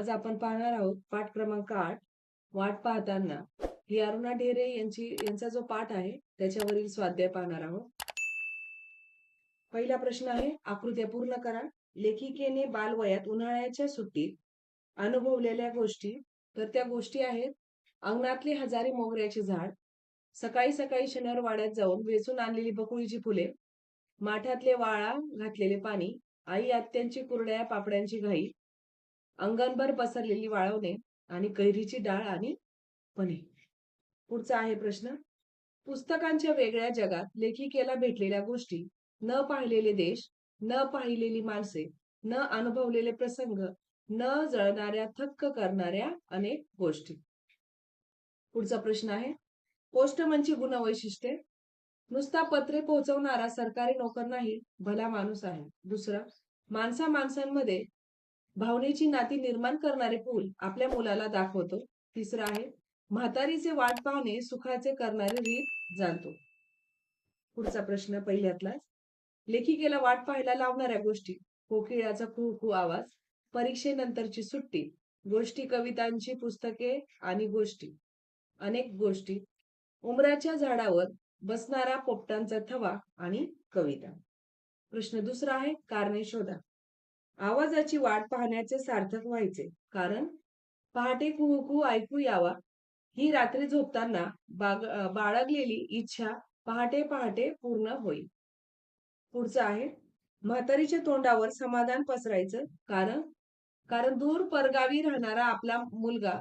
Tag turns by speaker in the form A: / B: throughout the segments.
A: आज आपण पाहणार आहोत पाठ क्रमांक आठ वाट पाहताना. ही अरुणा ढेरे यांची यांचा जो पाठ आहे त्याच्यावरील स्वाध्याय पाहणार आहोत. पहिला प्रश्न आहे आकृत्या पूर्ण करा. लेखिकेने बालवयात उन्हाळ्याच्या सुट्टीत अनुभवलेल्या गोष्टी. तर त्या गोष्टी आहेत अंगणातले हजारी मोगऱ्याचे झाड सकाळी सकाळी शनिवार वाड्यात जाऊन वेचून आणलेली बकुळीची फुले माठातले वाळा घातलेले पाणी आई आत्यांची कुरड्या पापड्यांची घाई अंगणभर पसरलेली वाळवणे आणि कैरीची डाळ आणि पनीर. पुढचा आहे प्रश्न. पुस्तकांच्या वेगळ्या जगात लेखिकेला भेटलेल्या गोष्टी न पाहिलेले देश न पाहिलेली माणसे न अनुभवलेले प्रसंग न जळणाऱ्या थक्क करणाऱ्या अनेक गोष्टी. पुढचा प्रश्न आहे. पोस्टमनची म्हणजे गुणवैशिष्ट्ये. नुसता पत्रे पोहोचवणारा सरकारी नोकर नाही भला माणूस आहे. दुसरा माणसा माणसांमध्ये भावनेची नाती निर्माण करणारे पूल आपल्या मुलाला दाखवतो. तिसरं आहे म्हातारीचे वाट पाहणे सुखाचे करणारे रीत जाणतो. पुढचा प्रश्न पहिल्यातलाच लेखिकेला वाट पाहायला लावणाऱ्या गोष्टी कोकिळाचा खू खू आवाज परीक्षेनंतरची सुट्टी गोष्टी कवितांची पुस्तके आणि गोष्टी. अनेक गोष्टी उमराच्या झाडावर बसणारा पोपटांचा थवा आणि कविता. प्रश्न दुसरा आहे कारणे शोधा. आवाजाची वाट पाहण्याचे सार्थक व्हायचे. कारण पहाटे कुहू ऐकू यावा. ही रात्री झोपताना बाग बाळगलेली इच्छा पहाटे पहाटे पूर्ण होईल. पुढचं आहे. म्हातारीच्या तोंडावर समाधान पसरायचं. कारण कारण दूर परगावी राहणारा आपला मुलगा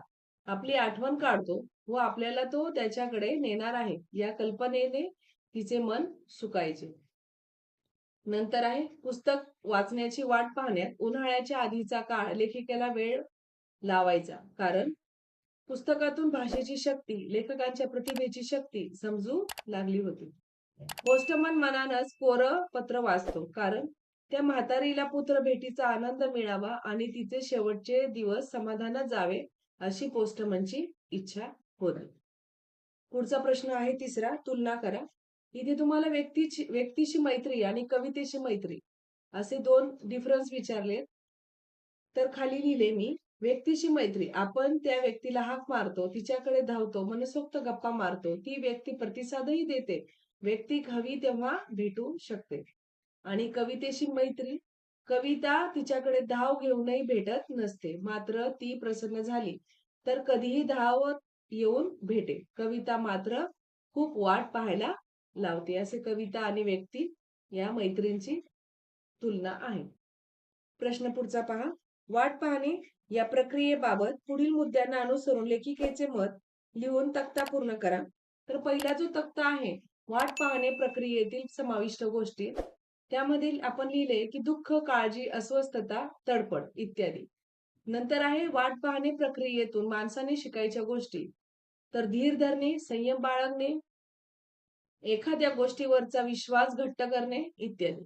A: आपली आठवण काढतो व आपल्याला तो त्याच्याकडे नेणार आहे. या कल्पनेने तिचे मन सुकायचे. नंतर आहे पुस्तक वाचण्याची वाट पाहण्यात उन्हाळ्याच्या आधीचा काळ लेखिकेला वेळ लावायचा. कारण पुस्तकातून भाषेची शक्ती लेखकांच्या प्रतिभेची शक्ती समजू लागली होती. पोस्टमन मनानच कोर पत्र वाचतो. कारण त्या म्हातारीला पुत्र भेटीचा आनंद मिळावा आणि तिचे शेवटचे दिवस समाधानात जावे अशी पोस्टमनची इच्छा होती. पुढचा प्रश्न आहे तिसरा तुलना करा. इथे तुम्हाला व्यक्तीची व्यक्तीशी मैत्री आणि कवितेशी मैत्री असे दोन डिफरन्स विचारले. तर खाली लिहिले मी व्यक्तीशी मैत्री. आपण त्या व्यक्तीला हाक मारतो तिच्याकडे धावतो मनसोक्त गप्पा मारतो ती व्यक्ती प्रतिसादही देते. व्यक्ती हवी तेव्हा भेटू शकते. आणि कवितेशी मैत्री कविता तिच्याकडे धाव घेऊनही भेटत नसते मात्र ती प्रसन्न झाली. तर कधीही धावत येऊन भेटे. कविता मात्र खूप वाट पाहायला लावते. असे कविता आणि व्यक्ती या मैत्रींची तुलना आहे. प्रश्न पुढचा पहा. वाट पाहणे या प्रक्रियेबाबत पुढील मुद्द्यांना अनुसरून लेखिकेचे मत लिहून तक्ता पूर्ण करा. तर पहिला जो तक्ता आहे वाट पाहणे प्रक्रियेतील समाविष्ट गोष्टी. त्यामधील आपण लिहिले की दुःख काळजी अस्वस्थता तडपड इत्यादी. नंतर आहे वाट पाहणे प्रक्रियेतून माणसाने शिकायच्या गोष्टी. तर धीर धरणे संयम बाळगणे एखाद्या गोष्टीवरचा विश्वास घट्ट करणे इत्यादी.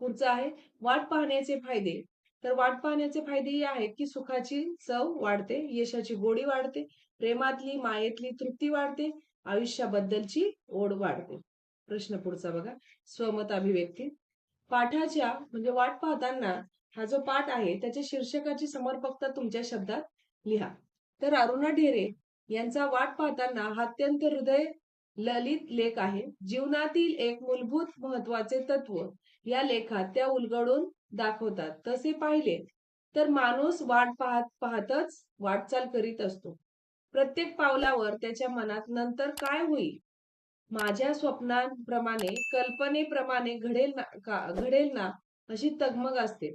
A: पुढचा आहे वाट पाहण्याचे फायदे. तर वाट पाहण्याचे फायदे आहेत की सुखाची चव वाढते यशाची गोडी वाढते प्रेमातली मायेतली तृप्ती वाढते आयुष्याबद्दलची ओढ वाढते. प्रश्न पुढचा बघा. स्वमत अभिव्यक्ती. पाठाच्या म्हणजे वाट पाहताना हा जो पाठ आहे त्याच्या शीर्षकाची समर्पकता तुमच्या शब्दात लिहा. तर अरुणा ढेरे यांचा वाट पाहताना हा अत्यंत हृदय ललित लेख आहे. जीवनातील एक मूलभूत महत्त्वाचे तत्व या लेखात त्या उलगडून दाखवतात. तसे पाहिले तर माणूस वाट पाहत पाहतच वाटचाल करीत असतो. प्रत्येक पावलावर त्याच्या मनात नंतर काय होईल? माझ्या स्वप्नांप्रमाणे कल्पनेप्रमाणे घडेल ना का घडेल ना अशी तगमग असते.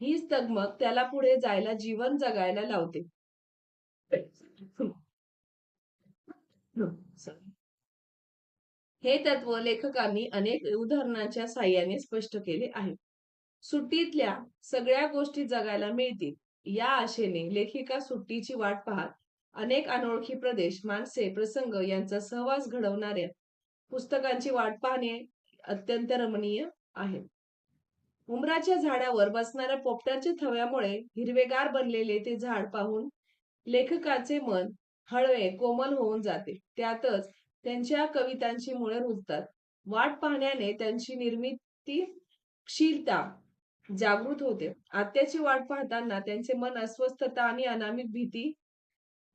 A: हीच तगमग त्याला पुढे जायला जीवन जगायला लावते. हे तत्व लेखकांनी अनेक उदाहरणांच्या साह्याने स्पष्ट केले आहे. सुट्टीतल्या सगळ्या गोष्टी जगायला मिळतील या आशेने लेखिका सुट्टीची वाट पाहत अनेक अनोळखी प्रदेश माणसे प्रसंग यांचा सहवास घडवणाऱ्या पुस्तकांची वाट पाहणे अत्यंत रमणीय आहे. उमराच्या झाडावर बसणाऱ्या पोपटाच्या थव्यामुळे हिरवेगार बनलेले ते झाड पाहून लेखकाचे मन हळवे कोमल होऊन जाते. त्यातच त्यांच्या कवितांची मुळे रुजतात. वाट पाहण्याने त्यांची निर्मितीशीलता जागृत होते. आत्याची वाट पाहताना त्यांचे मन अस्वस्थता आणि अनामिक भीती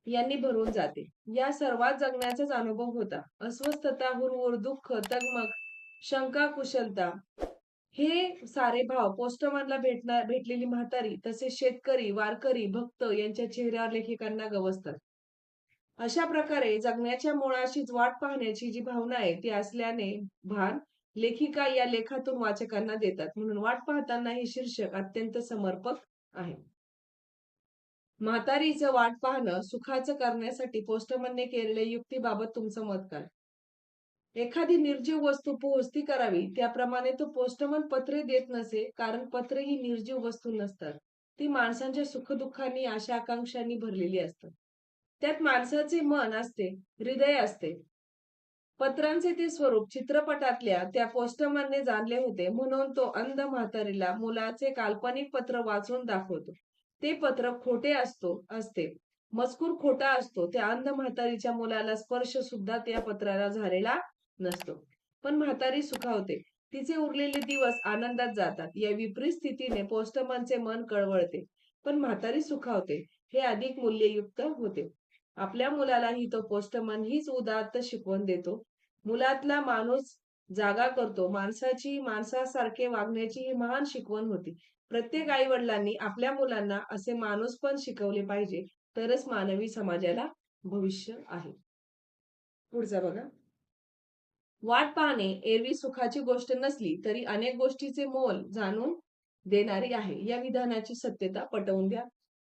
A: यांनी भरून जाते. या सर्वात जगण्याचाच अनुभव होता. अस्वस्थता हुरहुर दुःख तगमग शंका कुशलता हे सारे भाव पोस्टमनला भेटणार भेटलेली म्हातारी तसेच शेतकरी वारकरी भक्त यांच्या चेहऱ्यावर लेखिकांना गवसतात. अशा प्रकारे जगण्याच्या मुळाशीच वाट पाहण्याची जी भावना आहे ती असल्याने भान लेखिका या लेखातून वाचकांना देतात. म्हणून वाट पाहताना हे शीर्षक अत्यंत समर्पक आहे. म्हातारीचं वाट पाहणं सुखाचं करण्यासाठी पोस्टमनने केलेल्या युक्तीबाबत तुमचं मत काय? एखादी निर्जीव वस्तू पोहोचती करावी त्याप्रमाणे तो पोस्टमन पत्रे देत नसे कारण पत्रे ही निर्जीव वस्तू नसतात. ती माणसांच्या सुखदुःखांनी आशा आकांक्षांनी भरलेली असतात. त्यात माणसाचे मन असते हृदय असते. पत्रांचे ते स्वरूप चित्रपटातल्या त्या पोस्टमनने जाणले होते म्हणून तो अंध म्हातारीला मुलाचे काल्पनिक पत्र वाचून दाखवतो. ते पत्र खोटे असतो असते. मजकूर खोटा असतो. त्या अंध म्हातारीच्या मुलाला स्पर्श सुद्धा त्या पत्राला झालेला नसतो. पण म्हातारी सुखावते. तिचे उरलेले दिवस आनंदात जातात. या विपरीत स्थितीने पोस्टमनचे मन कळवळते. पण म्हातारी सुखावते. हे अधिक मूल्ययुक्त होते. आपल्या मुलालाही तो पोस्टमन हीच उदात्त शिकवण देतो. मुलातला माणूस जागा करतो. माणसाची माणसासारखे वागण्याची ही महान शिकवण होती. प्रत्येक आई वडिलांनी आपल्या मुलांना असे माणूस पण शिकवले पाहिजे तरच मानवी समाजाला भविष्य आहे. पुढचा बघा. वाट पाहणे एरवी सुखाची गोष्ट नसली तरी अनेक गोष्टीचे मोल जाणून देणारी आहे. या विधानाची सत्यता पटवून द्या.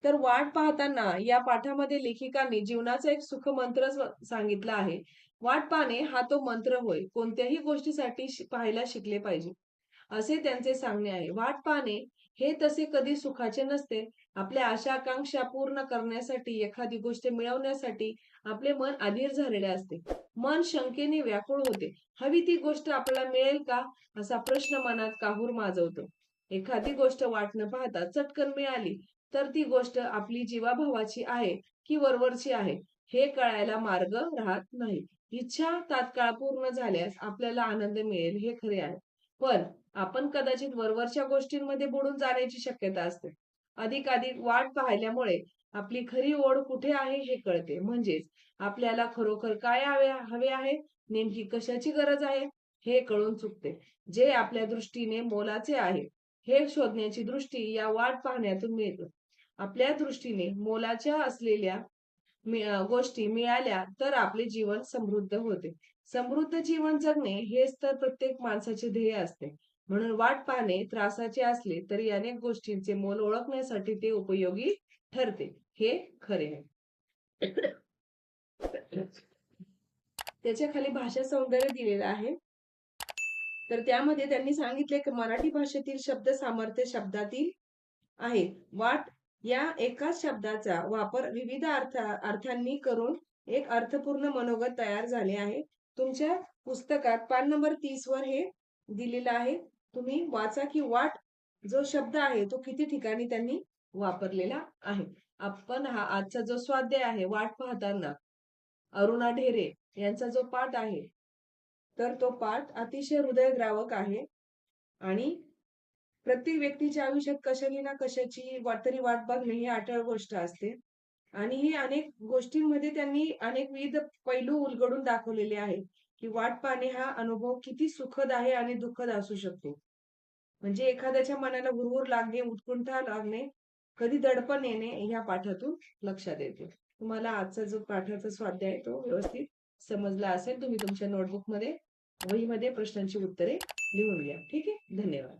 A: तर वाट पाहताना या पाठामध्ये लेखिकांनी जीवनाचा एक सुख मंत्र सांगितला आहे. वाट पाहणे हा तो मंत्र होय. कोणत्याही गोष्टीसाठी पाहायला शिकले पाहिजे. असे त्यांचे सांगणे आहे. वाट पाहणे हे तसे कधी सुखाचे नसते. आपल्या आशा आकांक्षा पूर्ण करण्यासाठी एखादी गोष्ट मिळवण्यासाठी आपले मन अधीर झालेले असते. मन शंकेने व्याकुळ होते. हवी ती गोष्ट आपल्याला मिळेल का? असा प्रश्न मनात काहूर माजवतो. एखादी गोष्ट वाट न पाहता चटकन मिळाली तर ती गोष्ट आपली जीवाभावाची आहे की वरवरची आहे हे कळायला मार्ग राहत नाही. इच्छा तात्काळ पूर्ण झाल्यास आपल्याला आनंद मिळेल हे खरे आहे. पण आपण कदाचित वरवरच्या गोष्टींमध्ये बुडून जाण्याची शक्यता असते. अधिक अधिक वाट पाहिल्यामुळे आपली खरी ओढ कुठे आहे हे कळते. म्हणजेच आपल्याला खरोखर काय हवे हवे आहे नेमकी कशाची गरज आहे हे कळून चुकते. जे आपल्या दृष्टीने मोलाचे आहे हे शोधण्याची दृष्टी या वाट पाहण्यातून मिळते. आपल्या दृष्टीने मोलाच्या असलेल्या गोष्टी मिळाल्या तर आपले जीवन समृद्ध होते. समृद्ध जीवन जगणे हेच तर प्रत्येक माणसाचे ध्येय असते. म्हणून वाट पाहणे त्रासाचे असले तरी अनेक गोष्टींचे मोल ओळखण्यासाठी ते उपयोगी ठरते. हे खरे आहे. त्याच्याखाली भाषा सौंदर्य दिलेलं आहे. तर त्यामध्ये त्यांनी सांगितले की मराठी भाषेतील शब्द सामर्थ्य शब्दातील आहे वाट या एकाच शब्दाचा वापर विविध अर्थ अर्थांनी करून एक अर्थपूर्ण मनोगत तयार झाले आहे. तुमच्या पुस्तकात पान नंबर तीस वर हे दिलेलं आहे. तुम्ही वाचा की वाट जो शब्द आहे तो किती ठिकाणी त्यांनी वापरलेला आहे. आपण हा आजचा जो स्वाध्याय आहे वाट पाहताना अरुणा ढेरे यांचा जो पाठ आहे तर तो पाठ अतिशय हृदयद्रावक आहे. आणि प्रत्येक व्यक्तीच्या आयुष्यात कशाने ना कशाची तरी वाट बघणे ही अटळ गोष्ट असते. आणि ही अनेक गोष्टींमध्ये त्यांनी अनेक विविध पैलू उलगडून दाखवलेले आहे की वाट पाहणे हा अनुभव किती सुखद आहे आणि दुःखद असू शकतो. म्हणजे एखाद्याच्या मनाला हुरहुर लागणे उत्कुंठा लागणे कधी दडपण येणे ह्या पाठातून लक्षात येते तुम्हाला आजचा जो पाठाचा स्वाध्याय तो व्यवस्थित समजला असेल तुम्ही तुमच्या नोटबुकमध्ये वहीमध्ये प्रश्नांची उत्तरे लिहून घ्या. ठीक आहे? धन्यवाद.